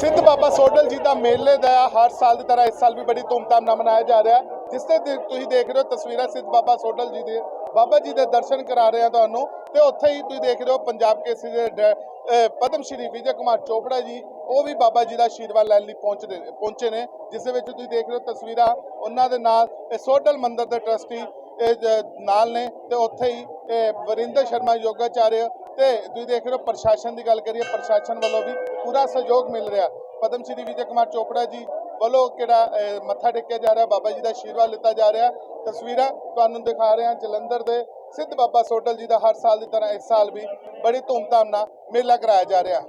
ਸਿੱਧ ਬਾਬਾ ਸੋਡਲ ਜੀ ਦਾ ਮੇਲੇ ਦਾ ਹਰ ਸਾਲ ਦੀ ਤਰ੍ਹਾਂ ਇਸ ਸਾਲ ਵੀ ਬੜੀ ਧੂਮਧਾਮ ਨਾਲ ਮਨਾਇਆ ਜਾ ਰਿਹਾ। ਜਿਸ ਤੇ ਦੇ- ਤੁਸੀਂ ਦੇਖ ਰਹੇ ਹੋ ਤਸਵੀਰਾਂ ਸਿੱਧ ਬਾਬਾ ਸੋਡਲ ਜੀ ਦੇ ਬਾਬਾ ਜੀ ਦੇ ਦਰਸ਼ਨ ਕਰਾ ਰਹੇ ਆ ਤੁਹਾਨੂੰ ਤੇ ਉੱਥੇ ਹੀ ਤੁਸੀਂ ਦੇਖ ਰਹੇ ਹੋ ਪੰਜਾਬ ਕੇਸਰੀ ਦੇ ਡੈ ਅਹ ਪਦਮ ਸ਼੍ਰੀ ਵਿਜੇ ਕੁਮਾਰ ਚੋਪੜਾ ਜੀ, ਉਹ ਵੀ ਬਾਬਾ ਜੀ ਦਾ ਆਸ਼ੀਰਵਾਦ ਲੈਣ ਲਈ ਪਹੁੰਚਦੇ ਪਹੁੰਚੇ ਨੇ। ਜਿਸ ਦੇ ਵਿੱਚ ਤੁਸੀਂ ਦੇਖ ਰਹੇ ਹੋ ਤਸਵੀਰਾਂ, ਉਹਨਾਂ ਦੇ ਨਾਲ ਇਹ ਸੋਡਲ ਮੰਦਿਰ ਦੇ ਟਰਸਟੀ ਇਹ ਜ- ਨਾਲ ਨੇ ਤੇ ਉੱਥੇ ਹੀ ਇਹ ਵਰਿੰਦਰ ਸ਼ਰਮਾ ਯੋਗਾਚਾਰਿਆ ਤੇ ਤੁਸੀਂ ਦੇਖ ਰਹੇ ਹੋ ਪ੍ਰਸ਼ਾਸਨ ਦੀ ਗੱਲ ਕਰੀਏ, ਪ੍ਰਸ਼ਾਸਨ ਵੱਲੋਂ ਵੀ ਪੂਰਾ ਸਹਿਯੋਗ ਮਿਲ ਰਿਹਾ। ਪਦਮ ਸ਼੍ਰੀ ਵਿਜੇ ਕੁਮਾਰ ਚੋਪੜਾ ਜੀ ਵੱਲੋਂ ਕਿਹੜਾ ਮੱਥਾ ਟੇਕਿਆ ਜਾ ਰਿਹਾ, ਬਾਬਾ ਜੀ ਦਾ ਆਸ਼ੀਰਵਾਦ ਲਿੱਤਾ ਜਾ ਰਿਹਾ। ਤਸਵੀਰਾਂ ਤੁਹਾਨੂੰ ਦਿਖਾ ਰਹੇ ਹਾਂ ਜਲੰਧਰ ਦੇ ਸਿੱਧ ਬਾਬਾ ਸੋਡਲ ਜੀ ਦਾ ਹਰ ਸਾਲ ਦੀ ਤਰ੍ਹਾਂ ਇਸ ਸਾਲ ਵੀ ਬੜੀ ਧੂਮਧਾਮ ਨਾਲ ਮੇਲਾ ਕਰਾਇਆ ਜਾ ਰਿਹਾ।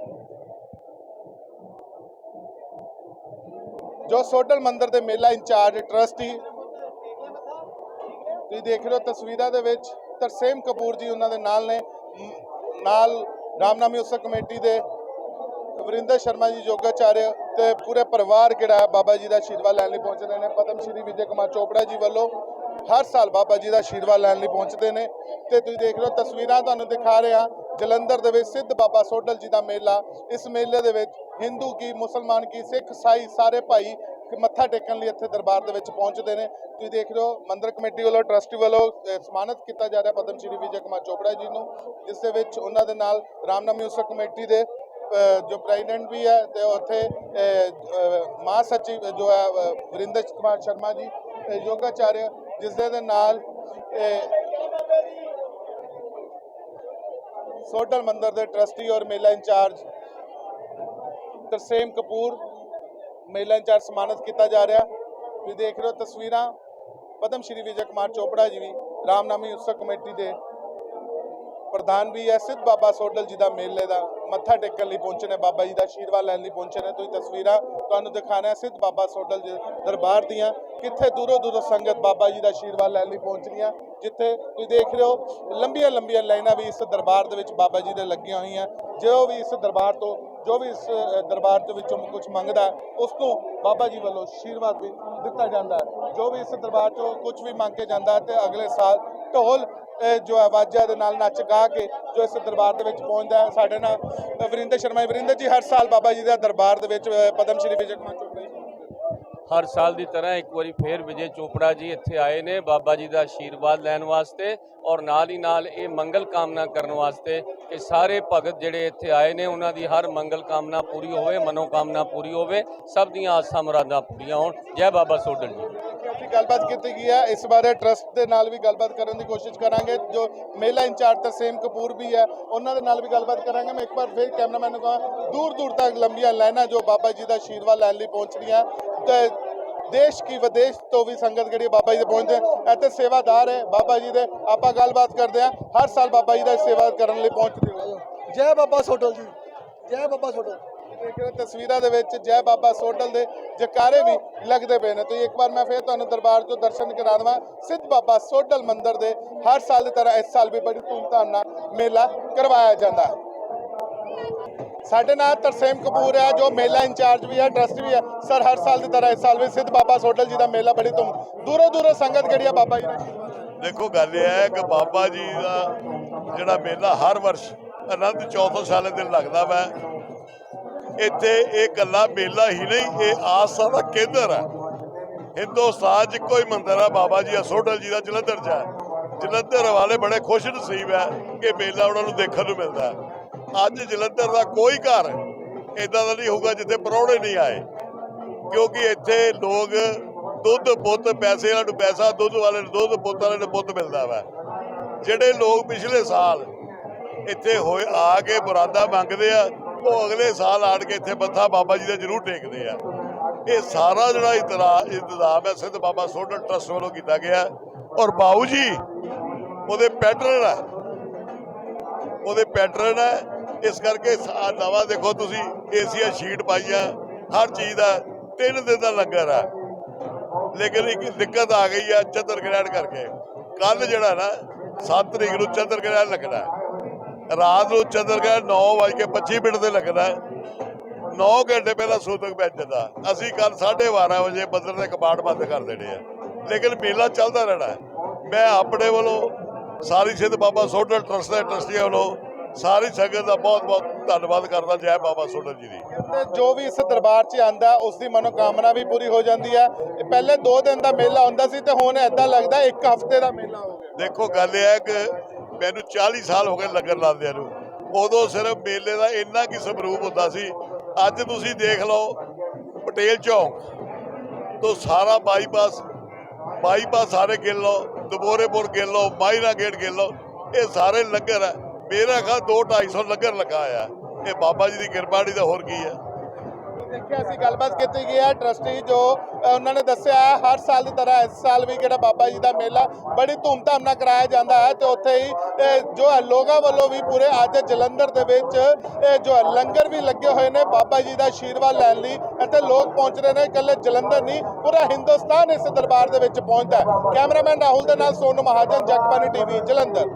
ਜੋ ਸੋਡਲ ਮੰਦਿਰ ਦੇ ਮੇਲਾ ਇੰਚਾਰਜ ਟਰਸਟੀ, ਤੁਸੀਂ ਦੇਖ ਰਹੇ ਹੋ ਤਸਵੀਰਾਂ ਦੇ ਵਿੱਚ ਤਰਸੇਮ ਕਪੂਰ ਜੀ ਉਹਨਾਂ ਦੇ ਨਾਲ ਨੇ। ਮ- ਨਾਲ ਰਾਮਨਾਮੀ ਉਤਸਵ ਕਮੇਟੀ ਦੇ ਵਰਿੰਦਰ ਸ਼ਰਮਾ ਜੀ ਯੋਗਾਚਾਰਿਆ ਤੇ ਪੂਰੇ ਪਰਿਵਾਰ ਜਿਹੜਾ ਹੈ? ਬਾਬਾ ਜੀ ਦਾ ਆਸ਼ੀਰਵਾਦ ਲੈਣ ਲਈ ਪਹੁੰਚ ਰਹੇ ਨੇ। ਪਦਮ ਸ਼੍ਰੀ ਵਿਜੇ ਕੁਮਾਰ ਚੋਪੜਾ ਜੀ ਵੱਲੋਂ ਹਰ ਸਾਲ ਬਾਬਾ ਜੀ ਦਾ ਆਸ਼ੀਰਵਾਦ ਲੈਣ ਲਈ ਪਹੁੰਚਦੇ ਨੇ। ਤੇ ਤੁਸੀਂ ਦੇਖ ਰਹੇ ਹੋ, ਤਸਵੀਰਾਂ ਤੁਹਾਨੂੰ ਦਿਖਾ ਰਹੇ। ਹਾਂ ਜਲੰਧਰ ਦੇ ਵਿੱਚ ਸਿੱਧ ਬਾਬਾ ਸੋਡਲ ਜੀ ਦਾ ਮੇਲਾ। ਇਸ ਮੇਲੇ ਦੇ ਵਿੱਚ ਹਿੰਦੂ ਕੀ, ਮੁਸਲਮਾਨ ਕੀ, ਸਿੱਖ, ਸਾਈ ਸਾਰੇ ਭਾਈ ਮੱਥਾ ਟੇਕਣ ਲਈ ਇੱਥੇ ਦਰਬਾਰ ਦੇ ਵਿੱਚ ਪਹੁੰਚਦੇ ਨੇ। ਤੁਸੀਂ ਦੇਖ ਰਹੇ ਹੋ, ਮੰਦਰ ਕਮੇਟੀ ਵੱਲੋਂ, ਟਰਸਟੀ ਵੱਲੋਂ ਸਨਮਾਨਿਤ ਕੀਤਾ ਜਾ ਰਿਹਾ ਪਦਮ ਸ਼੍ਰੀ ਵਿਜੇ ਕੁਮਾਰ ਚੋਪੜਾ ਜੀ ਨੂੰ। ਜਿਸ ਦੇ ਵਿੱਚ ਉਹਨਾਂ ਦੇ ਨਾਲ ਰਾਮਨਾਮੀ ਉਤਸਵ ਕਮੇਟੀ ਦੇ ਜੋ ਪ੍ਰੈਜ਼ੀਡੈਂਟ ਵੀ ਹੈ ਤੇ ਉੱਥੇ ਅਹ, ਮਹਾ ਸਚਿਵ ਜੋ ਹੈ ਵਰਿੰਦਰ ਕੁਮਾਰ ਸ਼ਰਮਾ ਜੀ ਅਹ, ਯੋਗਾਚਾਰਿਆ ਜਿਸ ਦੇ ਨਾਲ ਅਹ, ਮੰਦਰ ਦੇ ਟਰਸਟੀ ਔਰ ਮੇਲਾ ਇੰਚਾਰਜ ਤਰਸੇਮ ਕਪੂਰ ਮੇਲਾ ਇੰਚਾਰਜ ਸਨਮਾਨਿਤ ਕੀਤਾ ਜਾ ਰਿਹਾ। ਤੁਸੀਂ ਦੇਖ ਰਹੇ ਹੋ ਤਸਵੀਰਾਂ ਪਦਮ ਸ਼੍ਰੀ ਵਿਜੇ ਕੁਮਾਰ ਚੋਪੜਾ ਜੀ ਵੀ ਰਾਮਨਾਮੀ ਉਤਸਵ ਕਮੇਟੀ ਦੇ ਸਥਾਨ ਵੀ ਹੈ ਸਿੱਧ ਬਾਬਾ ਸੋਡਲ ਜੀ ਦਾ ਮੇਲੇ ਦਾ ਮੱਥਾ ਟੇਕਣ ਲਈ ਪਹੁੰਚੇ ਨੇ ਬਾਬਾ ਜੀ ਦਾ ਆਸ਼ੀਰਵਾਦ ਲੈਣ ਲਈ ਪਹੁੰਚੇ ਨੇ। ਤੁਸੀਂ ਤਸਵੀਰਾਂ ਤੁਹਾਨੂੰ ਦਿਖਾਣਾ ਹੈ ਸਿੱਧ ਬਾਬਾ ਸੋਡਲ ਜੀ ਦਰਬਾਰ ਦੀਆਂ। ਕਿੱਥੇ ਦੂਰੋਂ ਦੂਰੋਂ ਸੰਗਤ ਬਾਬਾ ਜੀ ਦਾ ਆਸ਼ੀਰਵਾਦ ਲੈਣ ਲਈ ਪਹੁੰਚ ਰਹੀਆਂ ਜਿੱਥੇ ਤੁਸੀਂ ਦੇਖ ਰਹੇ ਹੋ ਲੰਬੀਆਂ ਲੰਬੀਆਂ ਲਾਈਨਾਂ ਵੀ ਇਸ ਦਰਬਾਰ ਦੇ ਵਿੱਚ ਬਾਬਾ ਜੀ ਦੇ ਲੱਗੀਆਂ ਹੋਈਆਂ। ਜੋ ਵੀ ਇਸ ਦਰਬਾਰ ਤੋਂ ਜੋ ਵੀ ਇਸ ਦਰਬਾਰ ਦੇ ਵਿੱਚੋਂ ਕੁਝ ਮੰਗਦਾ ਹੈ, ਉਸ ਤੋਂ ਬਾਬਾ ਜੀ ਵੱਲੋਂ ਆਸ਼ੀਰਵਾਦ ਵੀ ਦਿੱਤਾ ਜਾਂਦਾ ਹੈ। ਜੋ ਵੀ ਇਸ ਦਰਬਾਰ ਤੋਂ ਕੁਝ ਵੀ ਮੰਗ ਕੇ ਜਾਂਦਾ ਹੈ ਤੇ ਅਗਲੇ ਸਾਲ ਢੋਲ ਜੋ ਆਵਾਜ਼ਾਂ ਦੇ ਨਾਲ ਨੱਚ ਗਾ ਕੇ ਜੋ ਇਸ ਦਰਬਾਰ ਦੇ ਵਿੱਚ ਪਹੁੰਚਦਾ ਹੈ, ਸਾਡੇ ਨਾਲ ਵਰਿੰਦਰ ਸ਼ਰਮਾ ਜੀ। ਵਰਿੰਦਰ ਜੀ, ਹਰ ਸਾਲ ਬਾਬਾ ਜੀ ਦਾ ਦਰਬਾਰ ਦੇ ਵਿੱਚ ਪਦਮ ਸ਼੍ਰੀ ਵਿਜੇ ਕੁਮਾਰ ਚੋਪੜਾ ਹਰ ਸਾਲ ਦੀ ਤਰ੍ਹਾਂ ਇੱਕ ਵਾਰੀ ਫੇਰ ਵਿਜੇ ਚੋਪੜਾ ਜੀ ਇੱਥੇ ਆਏ ਨੇ, ਬਾਬਾ ਜੀ ਦਾ ਆਸ਼ੀਰਵਾਦ ਲੈਣ ਵਾਸਤੇ ਔਰ ਨਾਲ ਹੀ ਨਾਲ ਇਹ ਮੰਗਲ ਕਾਮਨਾ ਕਰਨ ਵਾਸਤੇ ਕਿ ਸਾਰੇ ਭਗਤ ਜਿਹੜੇ ਇੱਥੇ ਆਏ ਨੇ, ਉਹਨਾਂ ਦੀ ਹਰ ਮੰਗਲ ਕਾਮਨਾ ਪੂਰੀ ਹੋਵੇ ਮਨੋ ਕਾਮਨਾ ਪੂਰੀ ਹੋਵੇ, ਸਭ ਦੀਆਂ ਆਸਾਂ ਮੁਰਾਦਾਂ ਪੂਰੀਆਂ ਹੋਣ। ਜੈ ਬਾਬਾ ਸੋਡਲ ਜੀ। ਗੱਲਬਾਤ ਕੀਤੀ ਗਈ ਹੈ ਇਸ ਬਾਰੇ ਟਰਸਟ ਦੇ ਨਾਲ ਵੀ ਗੱਲਬਾਤ ਕਰਨ ਦੀ ਕੋਸ਼ਿਸ਼ ਕਰਾਂਗੇ। ਜੋ ਮੇਲਾ ਇੰਚਾਰਜ ਤਰਸੇਮ ਕਪੂਰ ਵੀ ਹੈ ਉਹਨਾਂ ਦੇ ਨਾਲ ਵੀ ਗੱਲਬਾਤ ਕਰਾਂਗੇ। ਮੈਂ ਇੱਕ ਵਾਰ ਫਿਰ ਕੈਮਰਾਮੈਨ ਨੂੰ ਕਹਾਂ, ਦੂਰ ਦੂਰ ਤੱਕ ਲੰਬੀਆਂ ਲਾਈਨਾਂ ਜੋ ਬਾਬਾ ਜੀ ਦਾ ਆਸ਼ੀਰਵਾਦ ਲੈਣ ਲਈ ਪਹੁੰਚ ਰਹੀਆਂ ਤੇ ਦੇਸ਼ ਕੀ ਵਿਦੇਸ਼ ਤੋਂ ਵੀ ਸੰਗਤ ਜਿਹੜੀ ਹੈ ਬਾਬਾ ਜੀ ਦੇ ਪਹੁੰਚਦੇ ਇੱਥੇ ਸੇਵਾਦਾਰ ਹੈ ਬਾਬਾ ਜੀ ਦੇ। ਆਪਾਂ ਗੱਲਬਾਤ ਕਰਦੇ ਹਾਂ ਹਰ ਸਾਲ ਬਾਬਾ ਜੀ ਦਾ ਸੇਵਾ ਕਰਨ ਲਈ ਪਹੁੰਚਦੇ ਹੋ ਜੈ ਬਾਬਾ ਸੋਡਲ ਜੀ। ਜੈ ਬਾਬਾ ਸੋਡਲ ਦੇਖ ਰਹੇ ਤਸਵੀਰਾਂ ਦੇ ਵਿੱਚ ਜੈ ਬਾਬਾ ਸੋਡਲ ਦੇ ਜਕਾਰੇ ਵੀ ਲੱਗਦੇ ਪਏ ਨੇ। ਤੇ ਇੱਕ ਵਾਰ ਮੈਂ ਫੇਰ ਤੁਹਾਨੂੰ ਦਰਬਾਰ ਤੋਂ ਦਰਸ਼ਨ ਕਰਾ ਦਵਾਂ। ਸਿੱਧ ਬਾਬਾ ਸੋਡਲ ਮੰਦਿਰ ਦੇ ਹਰ ਸਾਲ ਦੀ ਤਰ੍ਹਾਂ ਇਸ ਸਾਲ ਵੀ ਬੜੀ ਧੂਮਧਾਮ ਨਾਲ ਮੇਲਾ ਕਰਵਾਇਆ ਜਾਂਦਾ ਹੈ। ਸਾਡੇ ਨਾਲ ਤਰਸੇਮ ਕਪੂਰ ਹੈ, ਜੋ ਮੇਲਾ ਇੰਚਾਰਜ ਵੀ ਹੈ, ਟਰਸਟ ਵੀ ਹੈ। ਸਰ, ਹਰ ਸਾਲ ਦੀ ਤਰ੍ਹਾਂ ਇਸ ਸਾਲ ਵੀ ਸਿੱਧ ਬਾਬਾ ਸੋਡਲ ਜੀ ਦਾ ਮੇਲਾ ਬੜੀ ਧੂਮ ਦੂਰੋਂ ਦੂਰੋਂ ਸੰਗਤ ਜਿਹੜੀ ਹੈ ਬਾਬਾ ਜੀ ਨਾਲ ਦੇਖੋ, ਗੱਲ ਇਹ ਹੈ ਕਿ ਬਾਬਾ ਜੀ ਦਾ ਜਿਹੜਾ ਮੇਲਾ ਹਰ ਵਰਸ਼ ਅਨੰਦ ਚੌਥ ਸਾਲੇ ਦਿਨ ਲੱਗਦਾ ਵਾ। ਇੱਥੇ ਇਹ ਕੱਲਾ ਮੇਲਾ ਹੀ ਨਹੀਂ, ਇਹ ਆਸਾ ਦਾ ਕੇਂਦਰ ਹੈ। ਹਿੰਦੁਸਤਾਨ 'ਚ ਕੋਈ ਮੰਦਰ ਆ ਬਾਬਾ ਜੀ ਅਸੋਡਲ ਜੀ ਦਾ ਜਲੰਧਰ 'ਚ ਹੈ। ਜਲੰਧਰ ਵਾਲੇ ਬੜੇ ਖੁਸ਼ ਨਸੀਬ ਹੈ ਕਿ ਮੇਲਾ ਉਹਨਾਂ ਨੂੰ ਦੇਖਣ ਨੂੰ ਮਿਲਦਾ ਹੈ। ਅੱਜ ਜਲੰਧਰ ਦਾ ਕੋਈ ਘਰ ਇਦਾਂ ਦਾ ਨਹੀਂ ਹੋਊਗਾ ਜਿੱਥੇ ਪ੍ਰਾਹੁਣੇ ਨਹੀਂ ਆਏ। ਕਿਉਂਕਿ ਇੱਥੇ ਲੋਕ ਦੁੱਧ ਪੁੱਤ ਪੈਸੇ ਵਾਲੇ ਨੂੰ ਪੈਸਾ, ਦੁੱਧ ਵਾਲੇ ਨੂੰ ਦੁੱਧ, ਪੁੱਤ ਵਾਲੇ ਨੂੰ ਪੁੱਤ ਮਿਲਦਾ ਵਾ। ਜਿਹੜੇ ਲੋਕ ਪਿਛਲੇ ਸਾਲ ਇੱਥੇ ਹੋਏ ਆ ਕੇ ਮੁਰਾਦਾ ਮੰਗਦੇ ਆ ਉਹ ਅਗਲੇ ਸਾਲ ਆਣ ਕੇ ਇੱਥੇ ਮੱਥਾ ਬਾਬਾ ਜੀ ਦਾ ਜ਼ਰੂਰ ਟੇਕਦੇ ਆ। ਇਹ ਸਾਰਾ ਜਿਹੜਾ ਇਤਰਾ, ਇੰਤਜ਼ਾਮ ਹੈ, ਸਿੱਧ ਬਾਬਾ ਸੋਢਲ ਟਰਸਟ ਵੱਲੋਂ ਕੀਤਾ ਗਿਆ ਔਰ ਬਾਊ ਜੀ, ਉਹਦੇ ਪੈਟਰਨ ਹੈ। ਉਹਦੇ ਪੈਟਰਨ ਹੈ। ਇਸ ਕਰਕੇ ਨਵਾਂ ਦੇਖੋ ਤੁਸੀਂ, ਏਸੀਆ ਸ਼ੀਟ ਪਾਈਆਂ, ਹਰ ਚੀਜ਼ ਦਾ ਤਿੰਨ ਦਿਨ ਦਾ ਲੰਗਰ ਆ ਲੇਕਿਨ ਇੱਕ ਦਿੱਕਤ ਆ ਗਈ ਆ ਚੰਦਰ ਗ੍ਰਹਿਣ ਕਰਕੇ। ਕੱਲ ਜਿਹੜਾ ਨਾ 7 ਤਰੀਕ ਨੂੰ ਚੰਦਰ ਗ੍ਰਹਿਣ ਲੱਗਣਾ ਰਾਤ ਨੂੰ ਚੰਦਰ ਗ੍ਰਹਿਣ 9:25 ਮਿੰਟ ਤੇ ਲੱਗਣਾ 9 ਘੰਟੇ ਪਹਿਲਾਂ ਸੂਤਕ ਪੈ ਜਾਂਦਾ। ਅਸੀਂ ਕੱਲ 12:30 ਵਜੇ ਮੰਦਿਰ ਦੇ ਕਪਾਟ ਬੰਦ ਕਰ ਦੇਣੇ ਆ। ਲੇਕਿਨ ਮੇਲਾ ਚੱਲਦਾ ਰਹਿਣਾ ਮੈਂ ਆਪਣੇ ਵੱਲੋਂ ਸਾਰੀ ਸਿੱਧ ਬਾਬਾ ਸੋਢਲ ਟਰਸਟ ਦੇ ਟਰਸਟੀਆਂ ਵੱਲੋਂ ਸਾਰੀ ਸੰਗਤ ਦਾ ਬਹੁਤ ਬਹੁਤ ਧੰਨਵਾਦ ਕਰਦਾ ਜੈ ਬਾਬਾ ਸੋਢਲ ਜੀ ਦੀ। ਤੇ ਜੋ ਵੀ ਇਸ ਦਰਬਾਰ 'ਚ ਆਂਦਾ ਉਸ ਦੀ ਮਨੋਕਾਮਨਾ ਵੀ ਪੂਰੀ ਹੋ ਜਾਂਦੀ ਹੈ। ਇਹ ਪਹਿਲੇ 2 ਦਿਨ ਦਾ ਮੇਲਾ ਹੁੰਦਾ ਸੀ ਤੇ ਹੁਣ ਐਦਾਂ ਲੱਗਦਾ ਇੱਕ ਹਫ਼ਤੇ ਦਾ ਮੇਲਾ ਹੋ ਗਿਆ। ਦੇਖੋ ਗੱਲ ਇਹ ਹੈ ਕਿ ਮੈਨੂੰ 40 ਸਾਲ ਹੋ ਗਏ ਲੰਗਰ ਲਾਉਂਦਿਆਂ ਨੂੰ। ਉਦੋਂ ਸਿਰਫ ਮੇਲੇ ਦਾ ਇੰਨਾ ਕੀ ਸਰੂਪ ਹੁੰਦਾ ਸੀ। ਅੱਜ ਤੁਸੀਂ ਦੇਖ ਲਓ ਪਟੇਲ ਚੌਕ ਤੋਂ ਸਾਰਾ ਬਾਈਪਾਸ ਬਾਈਪਾਸ ਸਾਰੇ ਗਿਣ ਲਓ ਦਬੋਰੇਪੁਰ ਗਿਣ ਲਓ ਮਾਇਰਾ ਗੇਟ ਗਿਣ ਲਓ ਇਹ ਸਾਰੇ ਲੰਗਰ ਹੈ। ਮੇਰਾ ਖਾ 2 250 ਲੰਗਰ ਲੱਗਾ ਆ ਇਹ ਬਾਬਾ ਜੀ ਦੀ ਕਿਰਪਾ ਨਹੀਂ ਤਾਂ ਹੋਰ ਕੀ ਹੈ। ਦੇਖਿਆ ਸੀ ਗੱਲਬਾਤ ਕੀਤੀ ਗਈ ਹੈ ਟਰਸਟੀ ਜੋ ਉਹਨਾਂ ਨੇ ਦੱਸਿਆ ਹੈ, ਹਰ ਸਾਲ ਦੀ ਤਰ੍ਹਾਂ ਇਸ ਸਾਲ ਵੀ ਜਿਹੜਾ ਬਾਬਾ ਜੀ ਦਾ ਮੇਲਾ ਬੜੀ ਧੂਮਧਾਮ ਨਾਲ ਕਰਾਇਆ ਜਾਂਦਾ ਹੈ ਤੇ ਉੱਥੇ ਹੀ ਜੋ ਹੈ, ਲੋਕਾਂ ਵੱਲੋਂ ਵੀ ਪੂਰੇ ਅੱਜ ਜਲੰਧਰ ਦੇ ਵਿੱਚ ਜੋ ਹੈ, ਲੰਗਰ ਵੀ ਲੱਗੇ ਹੋਏ ਨੇ ਬਾਬਾ ਜੀ ਦਾ ਆਸ਼ੀਰਵਾਦ ਲੈਣ ਲਈ ਇੱਥੇ ਲੋਕ ਪਹੁੰਚ ਰਹੇ ਨੇ, ਇਕੱਲੇ ਜਲੰਧਰ ਨਹੀਂ, ਪੂਰਾ ਹਿੰਦੁਸਤਾਨ ਇਸ ਦਰਬਾਰ ਦੇ ਵਿੱਚ ਪਹੁੰਚਦਾ ਹੈ। ਕੈਮਰਾਮੈਨ ਰਾਹੁਲ ਦੇ ਨਾਲ ਸੋਨੂ ਮਹਾਜਨ ਜਗਬਾਨੀ ਟੀਵੀ, ਜਲੰਧਰ।